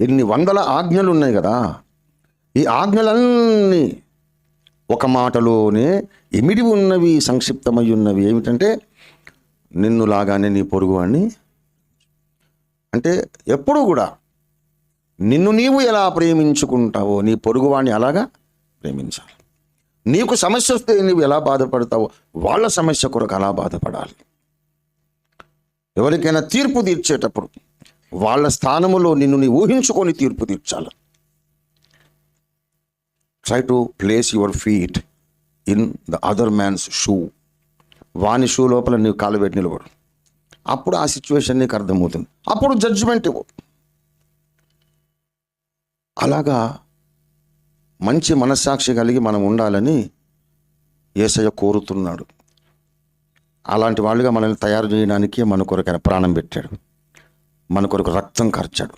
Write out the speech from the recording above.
ఇన్ని వందల ఆజ్ఞలు ఉన్నాయి కదా. ఈ ఆజ్ఞలన్నీ ఒక మాటలోనే ఇమిడి ఉన్నవి సంక్షిప్తమై ఉన్నవి. ఏమిటంటే నిన్ను లాగానే నీ పొరుగు అని అంటే ఎప్పుడు కూడా నిన్ను నీవు ఎలా ప్రేమించుకుంటావో నీ పొరుగువాణ్ణి అలాగా ప్రేమించాలి. నీకు సమస్య వస్తే నువ్వు ఎలా బాధపడతావో వాళ్ళ సమస్య కొరకు అలా బాధపడాలి. ఎవరికైనా తీర్పు తీర్చేటప్పుడు వాళ్ళ స్థానములో నిన్ను నీ ఊహించుకొని తీర్పు తీర్చాలి. Try to place your feet in the other man's shoe వాని షూ లోపల నీవు కాలు పెట్టి నిలబడు. అప్పుడు ఆ సిచ్యువేషన్ నీకు అర్థమవుతుంది. అప్పుడు జడ్జిమెంట్ ఇవ్వు. అలాగా మంచి మనస్సాక్షి కలిగి మనం ఉండాలని ఏసయ్య కోరుతున్నాడు. అలాంటి వాళ్ళుగా మనల్ని తయారు చేయడానికి మన కొరకు ప్రాణం పెట్టాడు. మన కొరకు రక్తం ఖర్చాడు